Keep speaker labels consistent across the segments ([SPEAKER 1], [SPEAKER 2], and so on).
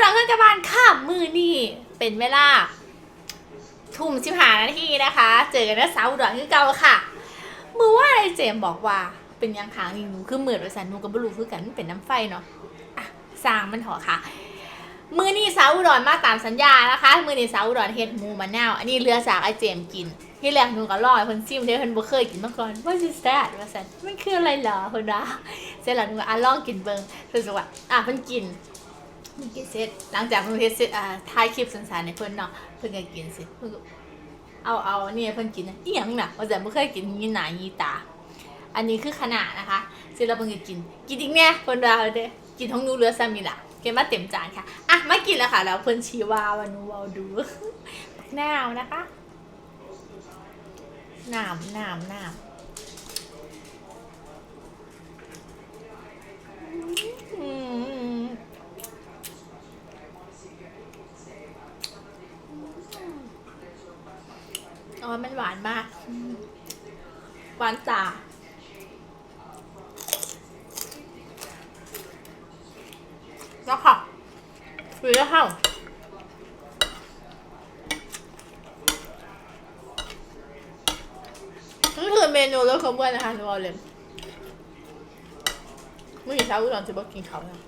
[SPEAKER 1] จอแล้วค่ะเช้าดังเงินกระบาลค่ะมือนี่เป็นเวลาทุ่มสิบหานาทีนะคะ เจอกันนะเช้าดังเงินเก่าค่ะมือว่าไอเจมบอกว่าเป็นยังคางนี่หนูคือเหมือนว่าสันนูกับบลูคือกันมันเป็นน้ำไฟเนาะอะสร้างมันเถอะค่ะ มือนี่สาวอุดรมาตามสัญญานะคะ มือนี่สาวอุดรเฮ็ดหมูมะนาวอันนี้เรือจากไอเจมกินที่แรกหนูก็รอเพิ่นซิมเด้เพิ่นบ่เคยกินมาก่อน What is that ว่าซั่นมันคืออะไรเหรอเพิ่นว่าเสร็จแล้วหนูก็อะลองกินเบิ่งเพิ่นก็ว่าอะเพิ่นกิน กินเสร็จหลังจากเพิ่นเฮ็ดเสร็จอ่าถ่ายคลิปสั้นๆให้เพิ่นเนาะเพิ่นก็กินเสร็จเพิ่นก็เอาเอาอันนี่ให้เพิ่นกินนะอีหยังน่ะว่าแต่บ่เคยกินยีหน้ายีตา อันนี้คือขนาดนะคะเสร็จแล้วเพิ่นก็กิน กินอีกแน่เพิ่นว่าเด้กินของหนูเหลือซ้ำนี่ล่ะเก็บมาเต็มจานค่ะอะมากินแล้วค่ะแล้วเพิ่นชี้ว่าว่าหนูเว้าดูแนวนะคะน้ำน้ำน้ำ อ๋อมันหวานมาก หวานจ่าแล้วค่ะหรือแล้วค่ะนี่คือเมนูรสขบวนนะคะหนูเอาเลยเมื่อกี้เช้าอุดรจะบอกกินเขานะ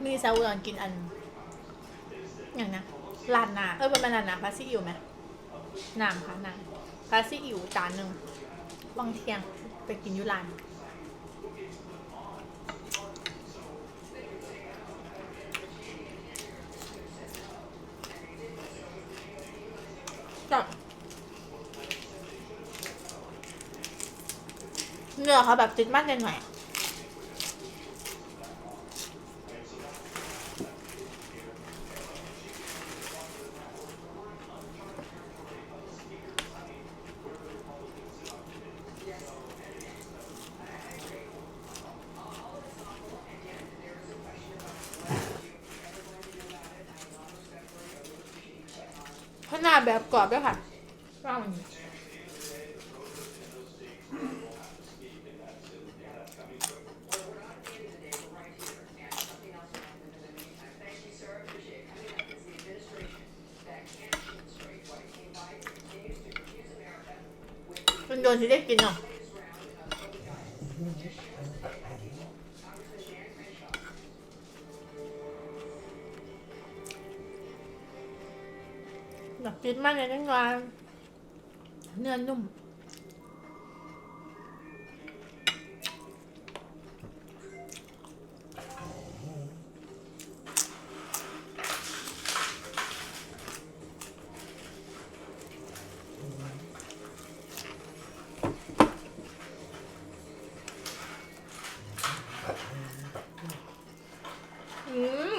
[SPEAKER 1] เมื่อกี้เช้าอุดรกินอันอย่างนะลาดหนาเออเป็นลาดหนาพาซิอิวไหม น้ำค่ะน้ำพาซิอิวจานหนึ่งวังเที่ยงไปกินยุรานจับเนื้อเขาแบบติดมันหน่อย ดแบบกรอบด้วยค่ะว้าวมันโดนที่ได้กินเนาะ บบกินมากเลยนั่งวานเนื้อนุ่ม อืม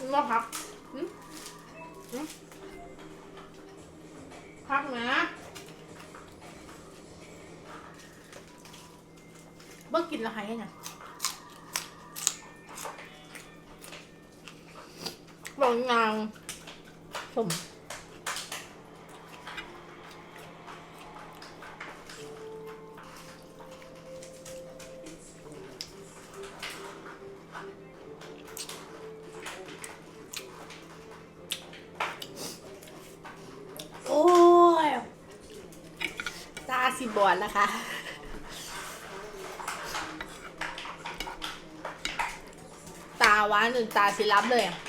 [SPEAKER 1] นี่ว่าพักอืมอืมพักนะบ่กินและหายไง บอกนางผมโอ้ย ตาสิบอดแล้วค่ะตาหวานจนตาสิรับเลยอะ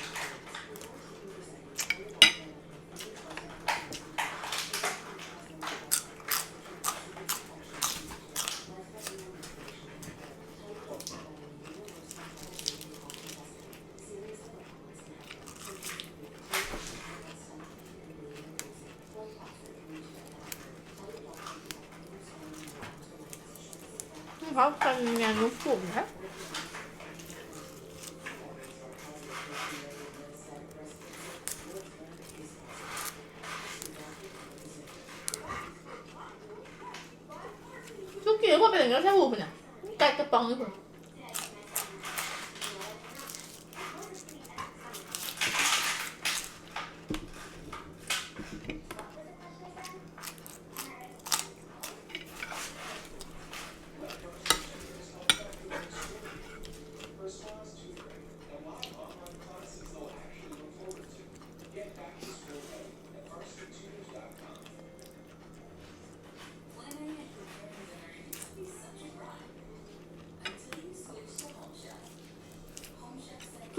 [SPEAKER 1] เขาเป็นงานลูกกลุ่มนะทุกทีก็เป็นอย่างนี้ใช่ไหมเนี่ยไก่กระป๋องนี่คุณ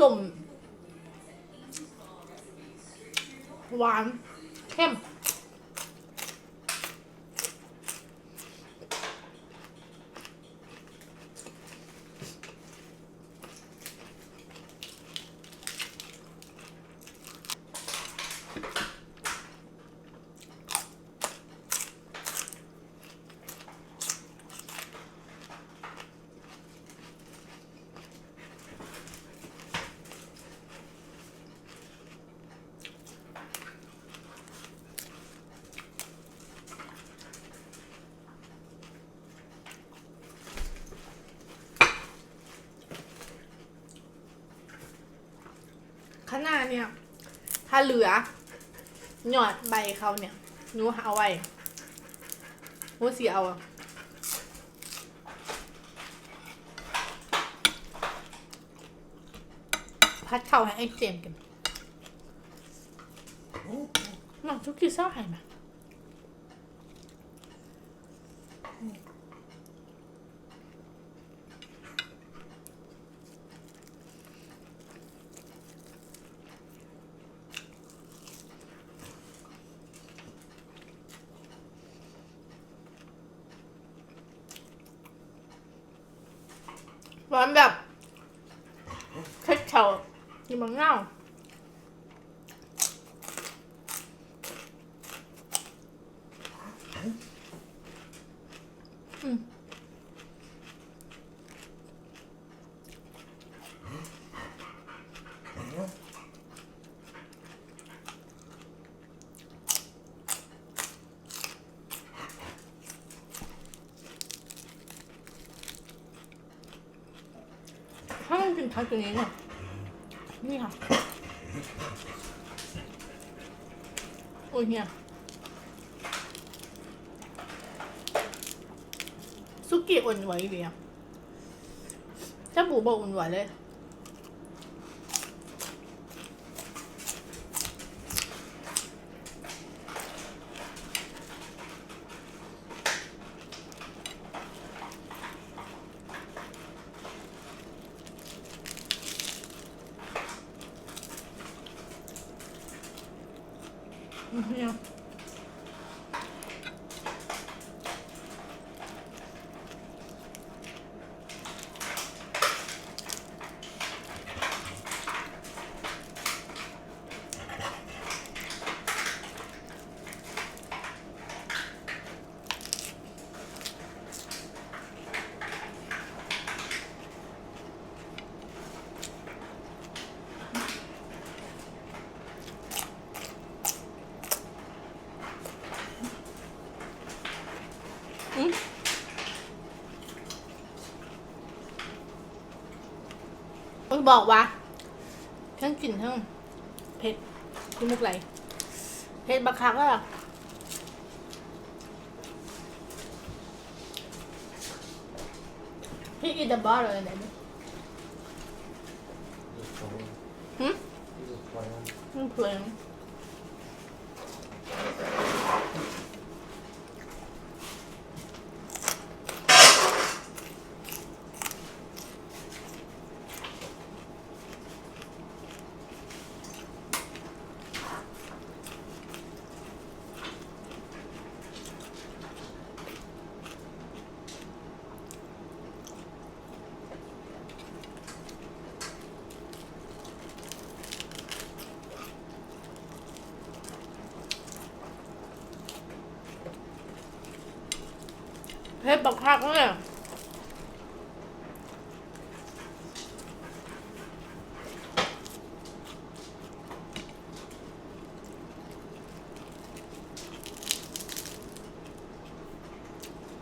[SPEAKER 1] สมหวานเข้ม ข้างหน้าเนี่ย ถ้าเหลือ หยอดใบเขาเนี่ยหนูเอาไว้หนูสีเอาอะพัดเข่าให้ไอ้เจมส์กันน้องทุกทีเศร้าหายมาห ร้อนแบบเค็ดเฉาที่มันเง่าอืม ถ้าตัวนี้เนี่ยนี่ค่ะ โอ้ยเนี่ยซุกี้อ่อนไหวเลยอะถ้าบูบอกอ่อนไหวเลย เนี่ บอกว่าทั้งกลิ่นทั้งเผ็ดที่มุกไหลเผ็ดบักคักก็พี่กินดับบ้าเลยไหนดิหืมมัน ผ็ดบักคักเลย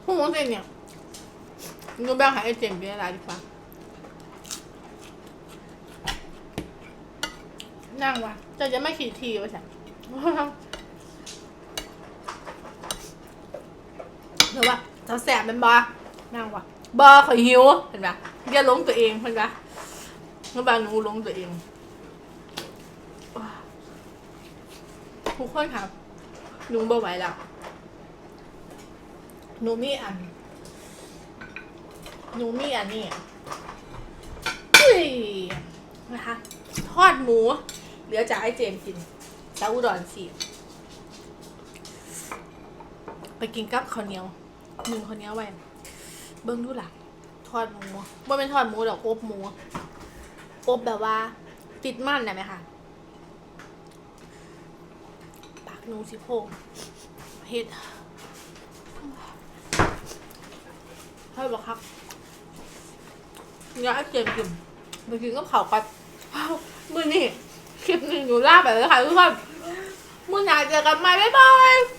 [SPEAKER 1] พวกมันเป็นเนี่ยหนูแบ่งให้ไอ้เจมส์เป็นอะไรดีกว่านั่งว่ะจะจะไม่ขี่ทีวะจ้ะ ห รือว่าเราแสบเป็นบอนั่งวะบอข่อยหิวเห็นปะอย่าลงตัวเองเห็นปะเมื่อบางหนูลงตัวเองทุกคนครับหนูบ่ไหวแล้วหนูมีอันหนูมีอันนี้เฮ้ยนะคะทอดหมู เหลือจากไอ้เจมส์กินซาอุดอนสิไปกินกับข้าวเหนียว หนึ่งข้าวเหนียวไว้เบิ้งดูหลักทอดหมูว่าเป็นทอดหมูดอกอบหมูอบแบบว่า ติดมันได้ไหมคะปากหนูสิโพงเฮ็ดเฮ้ยบอกครับอยากให้เจมส์กินไปกินกับเขาวกับมือนี่คลิปหนึ่งอยู่ล่าไปเลยค่ะทุกคนมือหนาเจอกันใหม่บ๊ายบาย